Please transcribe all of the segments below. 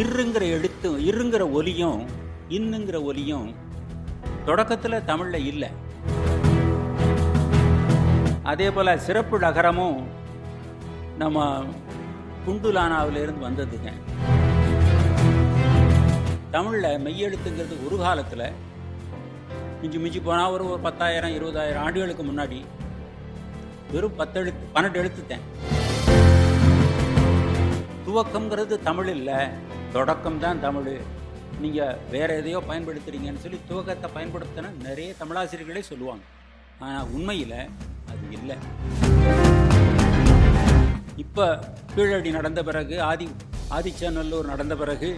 இருங்கிற எழுத்தும் இருங்கிற ஒலியும் இன்னுங்கிற ஒலியும் தொடக்கத்தில் தமிழில் இல்லை. அதே போல் சிறப்பு நகரமும் நம்ம குண்டுலானாவிலிருந்து வந்ததுங்க. தமிழில் மெய்யெழுத்துங்கிறது ஒரு காலத்தில் மிஞ்சி மிஞ்சி போனால் ஒரு ஒரு பத்தாயிரம் இருபதாயிரம் ஆண்டுகளுக்கு முன்னாடி வெறும் பத்தெழுத்து பன்னெண்டு எழுத்துத்தேன். துவக்கங்கிறது தமிழ் இல்லை தொடக்கம் தான் தமிழ். நீங்கள் வேற எதையோ பயன்படுத்துறீங்கன்னு சொல்லி துவக்கத்தை பயன்படுத்தின நிறைய தமிழாசிரியர்களே சொல்லுவாங்க. ஆனால் உண்மையில் அது இல்லை. இப்போ கீழடி நடந்த பிறகு ஆதி ஆதிச்சநல்லூர் நடந்த பிறகு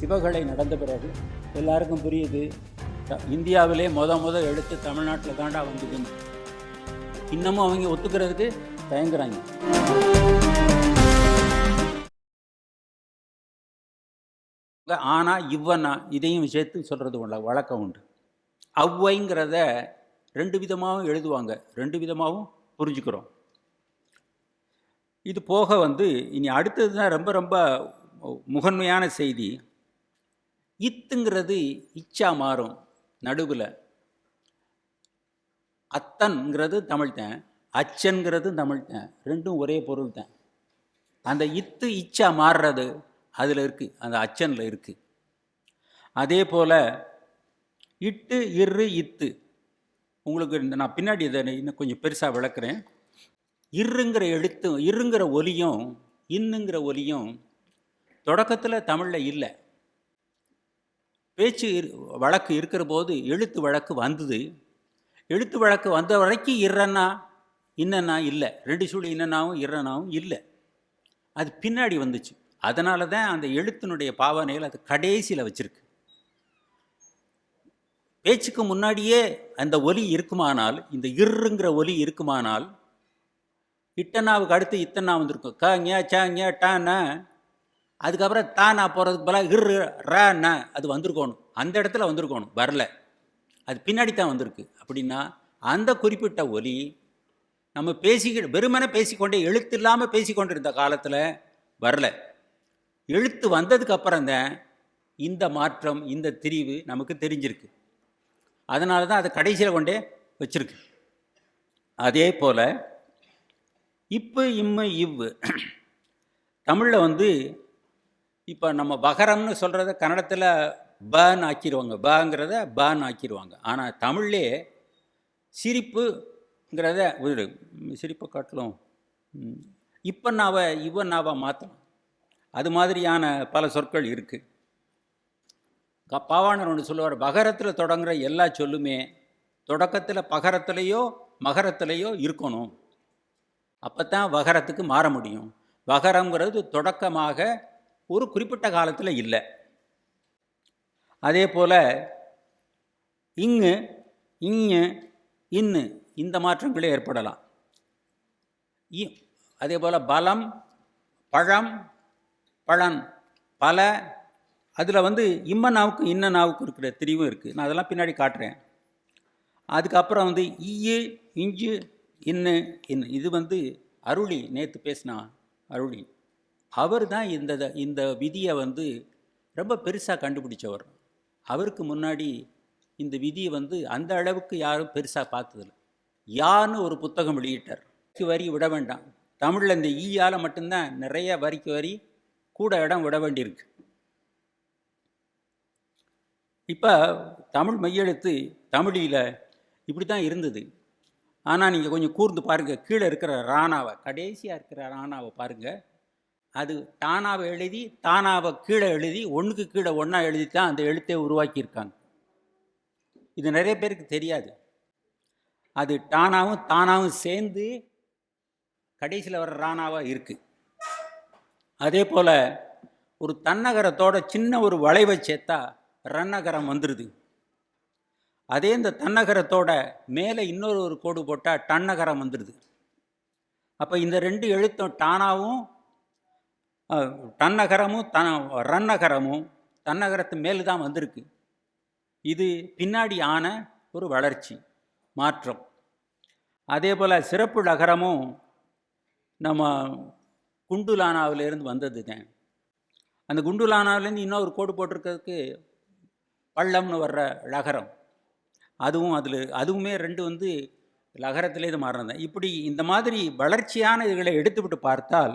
சிவகலை நடந்த பிறகு எல்லாருக்கும் புரியுது. த- இந்தியாவிலே மொத முத எடுத்து தமிழ்நாட்டில் தாண்டா வந்ததுன்னு. இன்னமும் அவங்க ஒத்துக்கிறதுக்கு தயங்குறாங்க. ஆனா இவ்வனா இதையும் சேர்த்து சொல்கிறது உள்ள வழக்கம் உண்டு. அவ்வைங்கிறத ரெண்டு விதமாகவும் எழுதுவாங்க. ரெண்டு விதமாகவும் புரிஞ்சுக்கிறோம். இது போக வந்து இனி அடுத்தது தான் ரொம்ப ரொம்ப முகன்மையான செய்தி. இத்துங்கிறது இச்சா மாறும் நடுவில். அத்தன்கிறது தமிழ் அச்சன்கிறது தமிழ் ரெண்டும் ஒரே பொருள் தான் அந்த இத்து இச்சா மாறுறது அதில் இருக்குது அந்த அச்சனில் இருக்குது அதே போல் இட்டு இரு இத்து. உங்களுக்கு இந்த நான் பின்னாடி இதை இன்னும் கொஞ்சம் பெருசாக விளக்குறேன். இருங்கிற எழுத்தும் இருங்கிற ஒலியும் இன்னுங்கிற ஒலியும் தொடக்கத்தில் தமிழில் இல்லை. பேச்சு வழக்கு இருக்கிற போது எழுத்து வழக்கு வந்தது. எழுத்து வழக்கு வந்த வரைக்கும் இறன்னா இன்னன்னா இல்லை. ரெண்டு சூழல் இன்னனாவும் இறனாவும் இல்லை. அது பின்னாடி வந்துச்சு. அதனால தான் அந்த எழுத்தினுடைய பாவனைகள் அது கடைசியில் வச்சிருக்கு. பேச்சுக்கு முன்னாடியே அந்த ஒலி இருக்குமானால் இந்த இருங்கிற ஒலி இருக்குமானால் இட்டனாவுக்கு அடுத்து இத்தனா வந்திருக்கும். க ஞ ச ஞ டான அதுக்கப்புறம் தானா போகிறதுக்கு பல இரு ரன அது வந்திருக்கணும். அந்த இடத்துல வந்திருக்கணும். வரல. அது பின்னாடி தான் வந்திருக்கு. அப்படின்னா அந்த குறிப்பிட்ட ஒலி நம்ம பேசிக்கிட்டு வெறுமனே பேசிக்கொண்டே எழுத்து இல்லாமல் பேசிக்கொண்டிருந்த காலத்தில் வரல. எழுத்து வந்ததுக்கு அப்புறம் தான் இந்த மாற்றம் இந்த திரிவு நமக்கு தெரிஞ்சிருக்கு. அதனால தான் அதை கடைசியில் கொண்டே வச்சுருக்கு. அதே போல் இப்பு இம்மு இவ்வு. தமிழில் வந்து இப்போ நம்ம பகரம்னு சொல்கிறத கன்னடத்தில் பன்னு ஆக்கிடுவாங்க பங்கிறத பன்னு ஆக்கிடுவாங்க ஆனால் தமிழ்லே சிரிப்புங்கிறத சிரிப்பை காட்டிலும் இப்போ நாவை இவன் நாவை மாற்றலாம் அது மாதிரியான பல சொற்கள் இருக்குது பாவாணர் ஒன்று சொல்லுவார் பகரத்தில் தொடங்குற எல்லா சொல்லுமே தொடக்கத்தில் பகரத்திலேயோ மகரத்திலேயோ இருக்கணும். அப்போ தான் வகரத்துக்கு மாற முடியும். வகரங்கிறது தொடக்கமாக ஒரு குறிப்பிட்ட காலத்தில் இல்லை. அதே போல் இங்கு இங்கு இன்னு இந்த மாற்றங்களே ஏற்படலாம். இ- அதே போல் பலம் பழம் பழன் பல அதில் வந்து இம்ம நாவுக்கும் இன்ன நாவுக்கும் இருக்கிற திரிவும் இருக்குது நான் அதெல்லாம் பின்னாடி காட்டுறேன். அதுக்கப்புறம் வந்து ஈயு இஞ்சு இன்னு இன்னு. இது வந்து அருளி நேற்று பேசினா அருளி. அவர் தான் இந்த இந்த விதியை வந்து ரொம்ப பெருசாக கண்டுபிடிச்சவர். அவருக்கு முன்னாடி இந்த விதியை வந்து அந்த அளவுக்கு யாரும் பெருசாக பார்த்ததில்ல. யான்னு ஒரு புத்தகம் வெளியிட்டார். வரி விட வேண்டாம். தமிழில் இந்த ஈயால் மட்டும்தான் நிறைய வரிக்கு வரி கூட இடம் விட வேண்டியிருக்கு. இப்போ தமிழ் மெய்யெழுத்து தமிழில் இப்படி தான் இருந்தது. ஆனால் நீங்கள் கொஞ்சம் கூர்ந்து பாருங்கள் கீழே இருக்கிற ராணாவை கடைசியாக இருக்கிற ராணாவை பாருங்கள் அது தானாவை எழுதி தானாவை கீழே எழுதி ஒன்றுக்கு கீழே ஒன்றா எழுதி தான் அந்த எழுத்தை உருவாக்கியிருக்காங்க. இது நிறைய பேருக்கு தெரியாது. அது டானாவும் தானாவும் சேர்ந்து கடைசியில் வர ராணாவாக இருக்குது அதே போல் ஒரு தன்னகரத்தோட சின்ன ஒரு வளைவை சேர்த்தா ரன்னகரம் வந்துடுது அதே இந்த தன்னகரத்தோட மேலே இன்னொரு ஒரு கோடு போட்டால் டன்னகரம் வந்துடுது அப்போ இந்த ரெண்டு எழுத்தும் டானாவும் டன்னகரமும் த ரன்னகரமும் தன்னகரத்து மேலே தான் வந்திருக்கு. இது பின்னாடி ஆன ஒரு வளர்ச்சி மாற்றம். அதே போல் சிறப்பு நகரமும் நம்ம குண்டுலானாவிலேருந்து வந்தது தான் அந்த இன்னும் இன்னொரு கோடு போட்டிருக்கிறதுக்கு பள்ளம்னு வர்ற லகரம். அதுவும் அதில் அதுவுமே ரெண்டு வந்து லகரத்திலே இது மாறினது இப்படி இந்த மாதிரி வளர்ச்சியான இதுகளை எடுத்துவிட்டு பார்த்தால்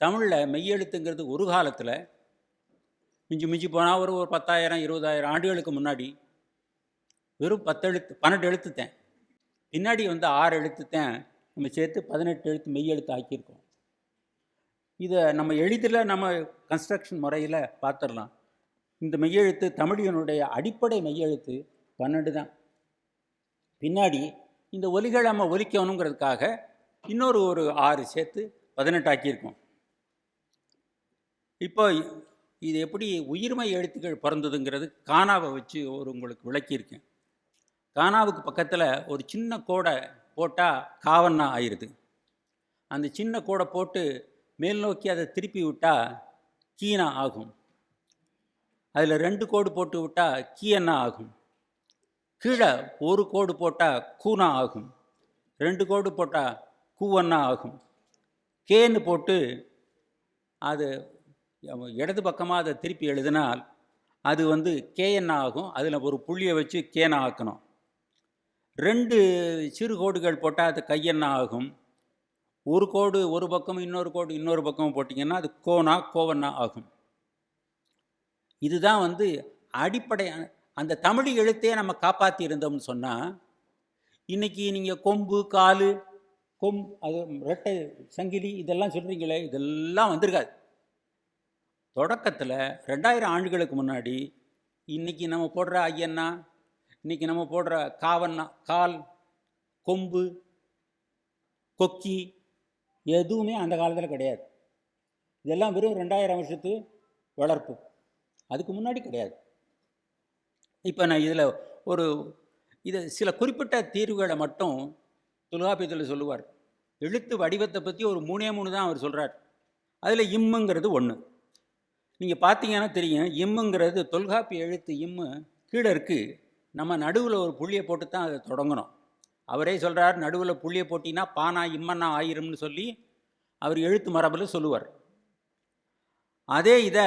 தமிழில் மெய்யெழுத்துங்கிறது ஒரு காலத்தில் மிஞ்சி மிஞ்சி போனால் ஒரு ஒரு பத்தாயிரம் இருபதாயிரம் ஆண்டுகளுக்கு முன்னாடி வெறும் பத்து எழுத்து பன்னெண்டு எழுத்துத்தேன். பின்னாடி வந்து ஆறு எழுத்துத்தேன். நம்ம சேர்த்து பதினெட்டு எழுத்து மெய் எழுத்து ஆக்கியிருக்கோம். இதை நம்ம எளிதில் நம்ம கன்ஸ்ட்ரக்ஷன் முறையில் பார்த்துடலாம் இந்த மெய்யெழுத்து தமிழினுடைய அடிப்படை மெய்யெழுத்து பன்னெண்டு தான். பின்னாடி இந்த ஒலிகளை நம்ம ஒலிக்கணுங்கிறதுக்காக இன்னொரு ஒரு ஆறு சேர்த்து பதினெட்டாக்கியிருக்கோம் இப்போ இது எப்படி உயிர்மை எழுத்துக்கள் பிறந்ததுங்கிறது கானாவை வச்சு ஒரு உங்களுக்கு விளக்கியிருக்கேன். கானாவுக்கு பக்கத்தில் ஒரு சின்ன கோடை போட்டால் காவன்னா ஆயிடுது. அந்த சின்ன கோடை போட்டு மேல் நோக்கி அதை திருப்பி விட்டால் கீனா ஆகும். அதில் ரெண்டு கோடு போட்டு விட்டால் கீயன்னா ஆகும். கீழே ஒரு கோடு போட்டால் கூனா ஆகும். ரெண்டு கோடு போட்டால் கூவன்னா ஆகும். கேன்னு போட்டு அது இடது பக்கமாக அதை திருப்பி எழுதினால் அது வந்து கேஎன்னா ஆகும். அதில் ஒரு புள்ளியை வச்சு கேனா ஆக்கணும். ரெண்டு சிறு கோடுகள் போட்டால் அது கையெண்ணா ஆகும். ஒரு கோடு ஒரு பக்கம் இன்னொரு கோடு இன்னொரு பக்கம் போட்டிங்கன்னா அது கோனா கோவனா ஆகும். இதுதான் வந்து அடிப்படையான அந்த தமிழ் எழுத்தையே நம்ம காப்பாற்றி இருந்தோம்னு சொன்னால் இன்றைக்கி நீங்கள் கொம்பு காலு கொம் அது ரெட்டை சங்கிலி இதெல்லாம் சொல்கிறீங்களே இதெல்லாம் வந்திருக்காது. தொடக்கத்தில் ரெண்டாயிரம் ஆண்டுகளுக்கு முன்னாடி இன்றைக்கி நம்ம போடுற ஐயன்னா இன்றைக்கி நம்ம போடுற காவன்னா கால் கொம்பு கொக்கி எதுவுமே அந்த காலத்தில் கிடையாது. இதெல்லாம் வெறும் ரெண்டாயிரம் வருஷத்து வளர்ப்பு. அதுக்கு முன்னாடி கிடையாது. இப்போ நான் இதில் ஒரு இது சில குறிப்பிட்ட தீர்வுகளை மட்டும் தொல்காப்பியத்தில் சொல்லுவார். எழுத்து வடிவத்தை பற்றி ஒரு மூணே மூணு தான் அவர் சொல்கிறார் அதில் இம்முங்கிறது ஒன்று நீங்கள் பார்த்தீங்கன்னா தெரியும் இம்முங்கிறது தொல்காப்பிய எழுத்து இம்மு கீழே இருக்குது நம்ம நடுவில் ஒரு புள்ளியை போட்டு தான் அதை தொடங்கணும். அவரே சொல்கிறார் நடுவில் புள்ளியை போட்டினா பானா இம்மன்னா ஆயிரும்னு சொல்லி அவர் எழுத்து மரபில் சொல்லுவார். அதே இதை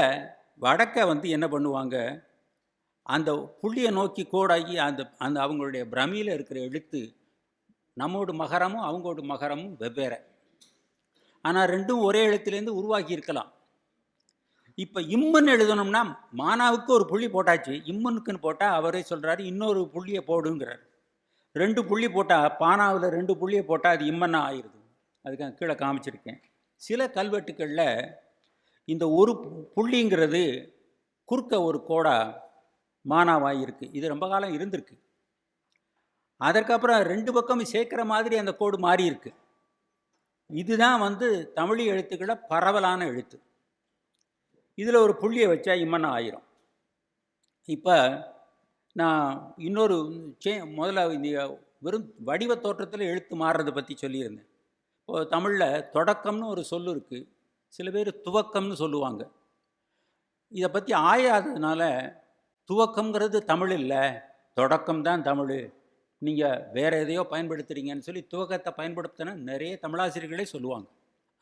வடக்க வந்து என்ன பண்ணுவாங்க அந்த புள்ளியை நோக்கி கோடாகி அந்த அந்த அவங்களுடைய பிரமியில் இருக்கிற எழுத்து நம்மோடு மகரமும் அவங்களோட மகரமும் வெவ்வேறு. ஆனால் ரெண்டும் ஒரே எழுத்துலேருந்து உருவாக்கி இருக்கலாம். இப்போ இம்மன் எழுதணும்னா மானாவுக்கு ஒரு புள்ளி போட்டாச்சு இம்மனுக்குன்னு போட்டால் அவரே சொல்கிறாரு இன்னொரு புள்ளியை போடுங்கிறார். ரெண்டு புள்ளி போட்டால் பானாவில் ரெண்டு புள்ளியை போட்டால் அது இம்மன்னா ஆயிடுது. அதுக்காக கீழே காமிச்சிருக்கேன். சில கல்வெட்டுக்களில் இந்த ஒரு புள்ளிங்கிறது குறுக்க ஒரு கோடா மானாவாக இருக்குது இது ரொம்ப காலம் இருந்திருக்கு. அதற்கப்புறம் ரெண்டு பக்கமும் சேர்க்குற மாதிரி அந்த கோடு மாறி இருக்கு. இதுதான் வந்து தமிழ் எழுத்துக்களை பரவலான எழுத்து. இதில் ஒரு புள்ளியை வச்சா இம்மன்னா ஆயிரும். இப்போ நான் இன்னொரு சே முதல்ல இந்த வெறும் வடிவ தோற்றத்தில் எழுத்து மாறுறதை பற்றி சொல்லியிருந்தேன். இப்போ தமிழில் தொடக்கம்னு ஒரு சொல் இருக்குது சில பேர் துவக்கம்னு சொல்லுவாங்க. இதை பற்றி ஆயாததுனால துவக்கம்ங்கிறது தமிழ் இல்லை தொடக்கம் தான் தமிழ். நீங்கள் வேறு எதையோ பயன்படுத்துகிறீங்கன்னு சொல்லி துவக்கத்தை பயன்படுத்தினா நிறைய தமிழாசிரியர்களே சொல்லுவாங்க.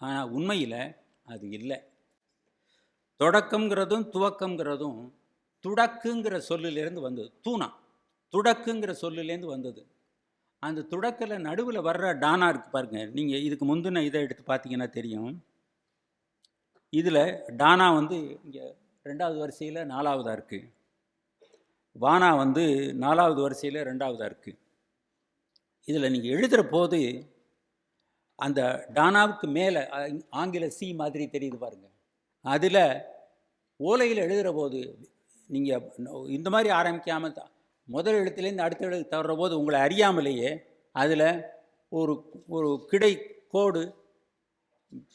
ஆனால் உண்மையில் அது இல்லை. தொடக்கங்கிறதும் துவக்கங்கிறதும் துடக்குங்கிற சொல்லிலேருந்து வந்தது. தூணா. துடக்குங்கிற சொல்லிலேருந்து வந்தது. அந்த துடக்கில் நடுவில் வர்ற டானா இருக்கு பாருங்க. நீங்கள் இதுக்கு முந்தின இதை எடுத்து பார்த்தீங்கன்னா தெரியும். இதில் டானா வந்து இங்கே ரெண்டாவது வரிசையில் நாலாவதாக இருக்குது வானா வந்து நாலாவது வரிசையில் ரெண்டாவதாக இருக்குது இதில் நீங்கள் எழுதுகிற போது அந்த டானாவுக்கு மேலே ஆங்கில சி மாதிரி தெரியுது பாருங்கள் அதில் ஓலையில் எழுதுகிற போது நீங்கள் இந்த மாதிரி ஆரம்பிக்காமல் முதல் எழுத்துலேருந்து அடுத்த இடத்துக்கு தவற போது உங்களை அறியாமலேயே அதில் ஒரு ஒரு கிடை கோடு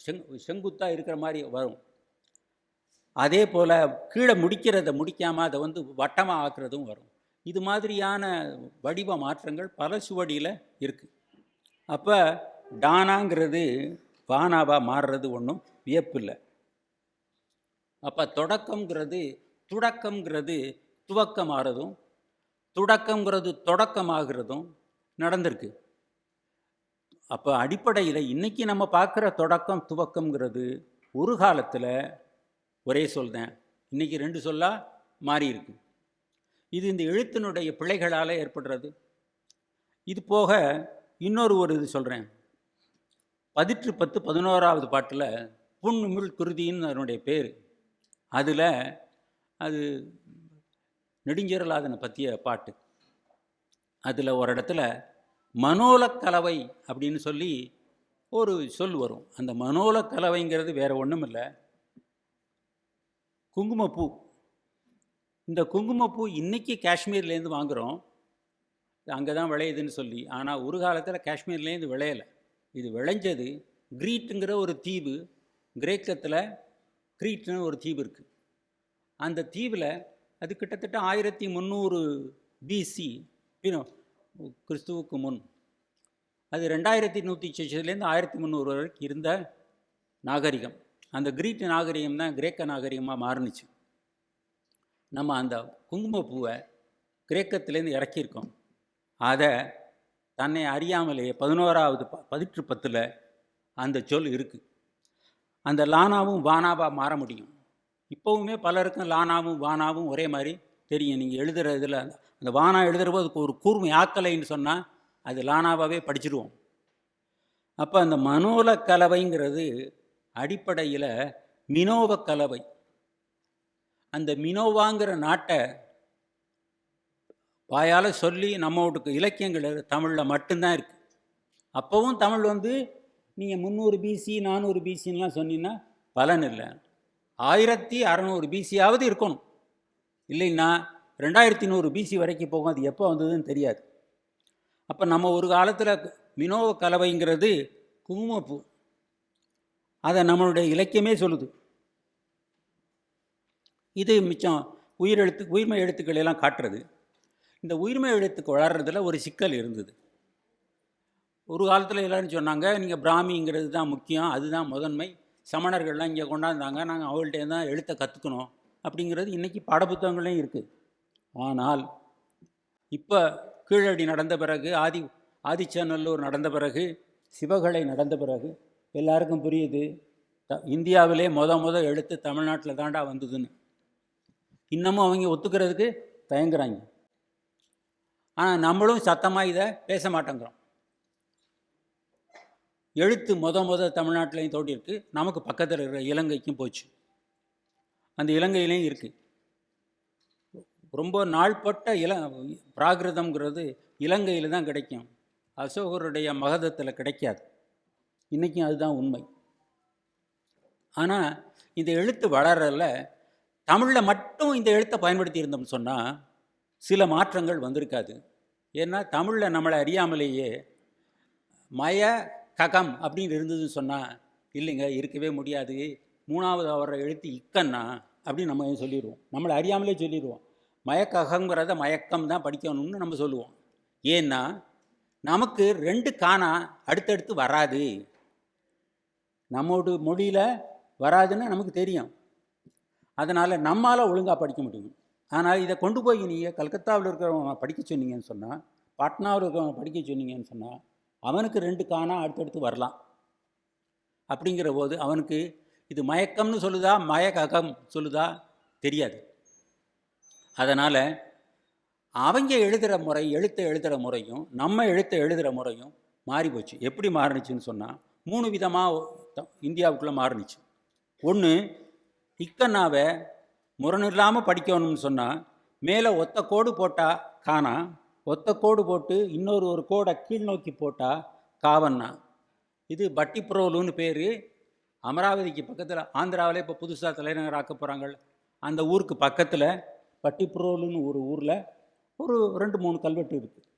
செங் செங்குத்தாக இருக்கிற மாதிரி வரும். அதே போல் கீழே முடிக்கிறத முடிக்காமல் அதை வந்து வட்டமாக ஆக்குறதும் வரும். இது மாதிரியான வடிவ மாற்றங்கள் பல சுவடியில் இருக்குது அப்போ டானாங்கிறது வானாவாக மாறுறது ஒன்றும் வியப்பில்லை. அப்போ தொடக்கங்கிறது துடக்கங்கிறது துவக்கமாகிறதும் துடக்கங்கிறது தொடக்கமாகிறதும் நடந்திருக்கு. அப்போ அடிப்படையில் இன்றைக்கி நம்ம பார்க்குற தொடக்கம் துவக்கங்கிறது ஒரு காலத்தில் ஒரே சொல் தான். இன்றைக்கி ரெண்டு சொல்லாக மாறியிருக்கு இது இந்த எழுத்தினுடைய பிழைகளால் ஏற்படுறது. இது போக இன்னொரு ஒரு இது சொல்கிறேன் பதிற்று பத்து பதினோராவது பாட்டில் புன்னுமிழ் குருதின்னு அதனுடைய பேர். அதில் அது நெடுஞ்சீரலாதனை பற்றிய பாட்டு. அதில் ஒரு இடத்துல மனோலக்கலவை அப்படின்னு சொல்லி ஒரு சொல் வரும். அந்த மனோலக்கலவைங்கிறது வேற ஒன்றும் இல்லை. குங்குமப்பூ. இந்த குங்குமப்பூ இன்றைக்கி காஷ்மீர்லேருந்து வாங்குகிறோம் அங்கே தான் விளையுதுன்னு சொல்லி. ஆனால் ஒரு காலத்தில் காஷ்மீர்லேருந்து விளையலை. இது விளைஞ்சது கிரீட்டுங்கிற ஒரு தீவு. கிரேக்கத்தில் கிரீட்னு ஒரு தீவு இருக்குது அந்த தீவில் அது கிட்டத்தட்ட ஆயிரத்தி முந்நூறு பிசி கிறிஸ்துவுக்கு முன். அது ரெண்டாயிரத்தி நூற்றி சிலேருந்து ஆயிரத்தி முந்நூறு வரைக்கும் இருந்த நாகரிகம். அந்த கிரீட் நாகரிகம் தான் கிரேக்க நாகரிகமாக மாறுனுச்சு. நம்ம அந்த குங்குமப்பூவை கிரேக்கத்திலேருந்து இறக்கியிருக்கோம். அதை தன்னை அறியாமலேயே பதினோராவது ப பதிற்று பத்தில் அந்த சொல் இருக்குது அந்த லானாவும் வானாவாக மாற முடியும். இப்போவுமே பலருக்கும் லானாவும் வானாவும் ஒரே மாதிரி தெரியும். நீங்கள் எழுதுகிற இதில் அந்த வானா எழுதுகிற போது ஒரு கூர்மை ஆக்கலைன்னு சொன்னால் அது லானாவாகவே படிச்சிடுவோம் அப்போ அந்த மனோல கலவைங்கிறது அடிப்படையில் மினோவ கலவை. அந்த மினோவாங்கிற நாட்டை வாயால் சொல்லி நம்மளுக்கு இலக்கியங்கள் தமிழில் மட்டும்தான் இருக்குது அப்போவும் தமிழ் வந்து நீங்கள் முந்நூறு பிசி நானூறு பிசின்லாம் சொன்னீங்கன்னா பலன் இல்லை. ஆயிரத்தி அறநூறு பிசியாவது இருக்கணும். இல்லைன்னா ரெண்டாயிரத்தி நூறு பிசி வரைக்கும் போகும். அது எப்போ வந்ததுன்னு தெரியாது. அப்போ நம்ம ஒரு காலத்தில் மினோவ கலவைங்கிறது குங்குமப்பூ. அதை நம்மளுடைய இலக்கியமே சொல்லுது. இது மிச்சம் உயிரெழுத்து உயிர்மை எழுத்துக்கள் எல்லாம் காட்டுறது. இந்த உயிர்மை எழுத்துக்கு வளர்றதுல ஒரு சிக்கல் இருந்தது. ஒரு காலத்தில் எல்லாரும் சொன்னாங்க நீங்கள் பிராமிங்கிறது தான் முக்கியம் அதுதான் முதன்மை. சமணர்கள்லாம் இங்கே கொண்டாந்தாங்க. நாங்கள் அவங்கள்ட்ட தான் எழுத்த கற்றுக்கணும் அப்படிங்கிறது இன்றைக்கி பாடப்புத்தகங்களையும் இருக்குது ஆனால் இப்போ கீழடி நடந்த பிறகு ஆதி ஆதிச்சநல்லூர் நடந்த பிறகு சிவகலை நடந்த பிறகு எல்லாருக்கும் புரியுது. த இந்தியாவிலே மொத முத எழுத்து தமிழ்நாட்டில் தாண்டா வந்ததுன்னு. இன்னமும் அவங்க ஒத்துக்கிறதுக்கு தயங்குறாங்க. ஆனால் நம்மளும் சத்தமாக இதை பேச மாட்டேங்கிறோம். எழுத்து மொத மொத தமிழ்நாட்டிலையும் தோட்டியிருக்கு நமக்கு பக்கத்தில் இருக்கிற இலங்கைக்கும் போச்சு. அந்த இலங்கையிலையும் இருக்குது ரொம்ப நாள்பட்ட இல பிராகிருதம்ங்கிறது இலங்கையில் தான் கிடைக்கும். அசோகருடைய மகதத்தில் கிடைக்காது. இன்றைக்கும் அதுதான் உண்மை. ஆனால் இந்த எழுத்து வளரல தமிழில் மட்டும் இந்த எழுத்தை பயன்படுத்தி இருந்தோம்னு சொன்னால் சில மாற்றங்கள் வந்திருக்காது. ஏன்னா தமிழில் நம்மளை அறியாமலேயே மய ககம் அப்படின்னு இருந்ததுன்னு சொன்னால் இல்லைங்க இருக்கவே முடியாது. மூணாவது வர்ற எழுத்து இக்கன்னா அப்படின்னு நம்ம சொல்லிடுவோம்? நம்மளை அறியாமலே சொல்லிடுவோம். மயக்ககங்கிறத மயக்கம் தான் படிக்கணும்னு நம்ம சொல்லுவோம். ஏன்னா நமக்கு ரெண்டு காணா அடுத்தடுத்து வராது. நம்மோட மொழியில் வராதுன்னு நமக்கு தெரியும். அதனால் நம்மால் ஒழுங்காக படிக்க முடியும். ஆனால் இதை கொண்டு போய் நீங்கள் கல்கத்தாவில் இருக்கிறவங்க படிக்க சொன்னீங்கன்னு சொன்னால் பாட்னாவில் இருக்கிறவங்க படிக்க சொன்னீங்கன்னு சொன்னால் அவனுக்கு ரெண்டு காணா அடுத்தடுத்து வரலாம். அப்படிங்கிற போது அவனுக்கு இது மயக்கம்னு சொல்லுதா மயக்ககம் சொல்லுதா தெரியாது. அதனால் அவங்க எழுதுகிற முறை எழுத்தை எழுதுகிற முறையும் நம்ம எழுத்தை எழுதுகிற முறையும் மாறி போச்சு. எப்படி மாறுனுச்சுன்னு சொன்னால் மூணு விதமாக இந்தியாவுக்குள்ளே மாறுனுச்சு. ஒன்று இக்கண்ணாவை முரணில்லாமல் படிக்கணும்னு சொன்னால் மேலே ஒத்த கோடு போட்டால் காணா ஒத்த கோடு போட்டு இன்னொரு ஒரு கோடை கீழ் நோக்கி போட்டால் காவண்ணா. இது பட்டிப்ரோலுன்னு பேர். அமராவதிக்கு பக்கத்தில் ஆந்திராவிலே இப்போ புதுசாக தலைநகர் ஆக்க போகிறாங்கள் அந்த ஊருக்கு பக்கத்தில் பட்டிப்ரோலுன்னு ஒரு ஊரில் ஒரு ரெண்டு மூணு கல்வெட்டு இருக்குது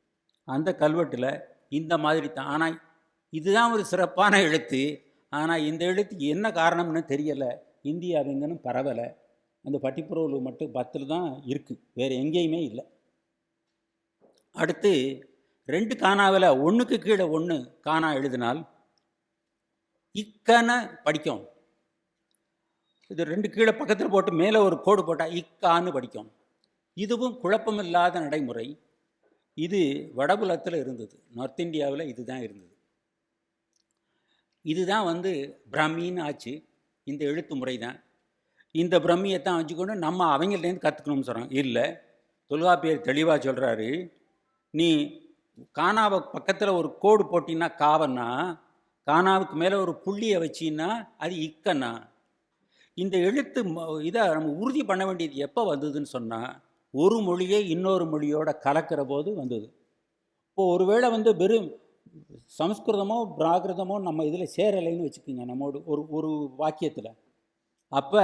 அந்த கல்வெட்டில் இந்த மாதிரி தான் ஆனால் இதுதான் ஒரு சிறப்பான எழுத்து. ஆனால் இந்த எழுத்துக்கு என்ன காரணம்னு தெரியலை. இந்தியாவெங்கன்னு பரவலை. அந்த பட்டிப்புறவு மட்டும் பத்தில் தான் இருக்குது வேறு எங்கேயுமே இல்லை. அடுத்து ரெண்டு காணாவில் ஒன்றுக்கு கீழே ஒன்று காணா எழுதினால் இக்கன படிக்கும். இது ரெண்டு கீழே பக்கத்தில் போட்டு மேலே ஒரு கோடு போட்டால் இக்கான்னு படிக்கும். இதுவும் குழப்பமில்லாத நடைமுறை. இது வடபுலத்தில் இருந்தது. நார்த் இந்தியாவில் இதுதான் இருந்தது. இதுதான் வந்து பிரம்மின்னு ஆச்சு. இந்த எழுத்து முறை தான். இந்த பிரம்மியை தான் வச்சுக்கொண்டு நம்ம அவங்கள்டேருந்து கற்றுக்கணும்னு சொல்கிறோம் இல்லை தொல்காப்பியர் தெளிவாக சொல்கிறாரு நீ கானாவை பக்கத்தில் ஒரு கோடு போட்டின்னா காவன்னா கானாவுக்கு மேலே ஒரு புள்ளியை வச்சின்னா அது இக்கன்னா இந்த எழுத்து இதை நம்ம உறுதி பண்ண வேண்டியது எப்போ வந்ததுன்னு சொன்னால் ஒரு மொழியை இன்னொரு மொழியோட கலக்கிற போது வந்தது. இப்போ ஒருவேளை வந்து வெறும் சம்ஸ்கிருதமோ பிராகிருதமோ நம்ம இதில் சேரலைன்னு வச்சுக்கோங்க நம்மோட ஒரு ஒரு வாக்கியத்தில். அப்போ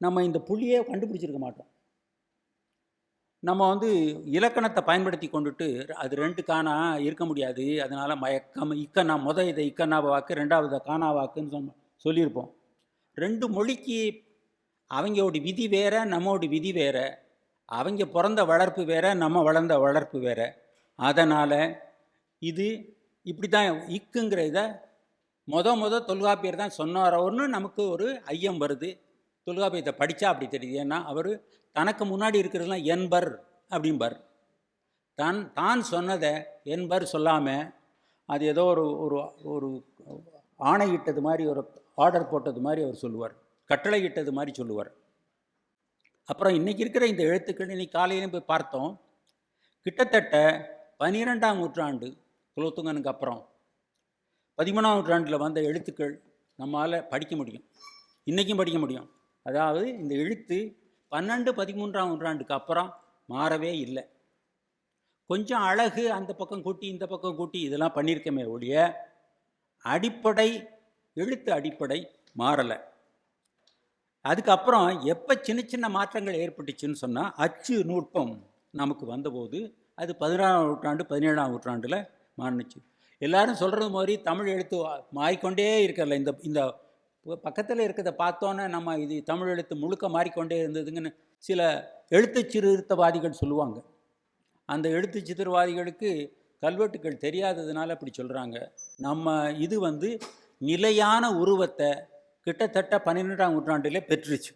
நம்ம இந்த புள்ளியே கண்டுபிடிச்சிருக்க மாட்டோம். நம்ம வந்து இலக்கணத்தை பயன்படுத்தி கொண்டுட்டு அது ரெண்டு காணா இருக்க முடியாது. அதனால் மயக்கம் இக்கண்ணா முத இதை இக்கண்ணா வாக்கு ரெண்டாவது காணா வாக்குன்னு சொன்ன சொல்லியிருப்போம். ரெண்டு மொழிக்கு அவங்களோட விதி வேற நம்மோட விதி வேற. அவங்க பிறந்த வளர்ப்பு வேற நம்ம வளர்ந்த வளர்ப்பு வேற. அதனால் இது இப்படி தான் இக்குங்கிற இதை முத முத தொல்காப்பியர் தான் சொன்னாரோன்னு நமக்கு ஒரு ஐயம் வருது. தொல்காப்பியத்தை படித்தா அப்படி தெரியுது. ஏன்னா அவர் தனக்கு முன்னாடி இருக்கிறதுலாம் என்பர் அப்படிம்பார். தான் தான் சொன்னதை என்பர் சொல்லாமல் அது ஏதோ ஒரு ஒரு ஒரு ஆணையிட்டது மாதிரி ஒரு ஆர்டர் போட்டது மாதிரி அவர் சொல்லுவார். கட்டளையிட்டது மாதிரி சொல்லுவார். அப்புறம் இன்றைக்கி இருக்கிற இந்த எழுத்துக்கள் இன்னைக்கு காலையிலும் போய் பார்த்தோம். கிட்டத்தட்ட பன்னிரெண்டாம் நூற்றாண்டு குலோத்துங்கனுக்கு அப்புறம் பதிமூணாம் நூற்றாண்டில் வந்த எழுத்துக்கள் நம்மளால் படிக்க முடியும். இன்றைக்கும் படிக்க முடியும். அதாவது இந்த எழுத்து பன்னெண்டு பதிமூன்றாம் நூற்றாண்டுக்கு அப்புறம் மாறவே இல்லை. கொஞ்சம் அழகு அந்த பக்கம் கூட்டி இந்த பக்கம் கூட்டி இதெல்லாம் பண்ணியிருக்கமே ஒழிய அடிப்படை எழுத்து அடிப்படை மாறலை. அதுக்கப்புறம் எப்போ சின்ன சின்ன மாற்றங்கள் ஏற்பட்டுச்சுன்னு சொன்னால் அச்சு நுட்பம் நமக்கு வந்தபோது அது பதினாறாம் நூற்றாண்டு பதினேழாம் நூற்றாண்டில் மாறினுச்சு. எல்லாரும் சொல்கிறது மாதிரி தமிழ் எழுத்து மாறிக்கொண்டே இருக்கல இந்த இந்த பக்கத்தில் இருக்கிறத பார்த்தோன்னே நம்ம இது தமிழ் எழுத்து முழுக்க மாறிக்கொண்டே இருந்ததுங்கன்னு சில எழுத்து சீர்திருத்தவாதிகள் சொல்லுவாங்க. அந்த எழுத்து சித்திரவாதிகளுக்கு கல்வெட்டுகள் தெரியாததுனால அப்படி சொல்கிறாங்க நம்ம இது வந்து நிலையான உருவத்தை கிட்டத்தட்ட பன்னிரெண்டாம் நூற்றாண்டிலே பெற்றுச்சு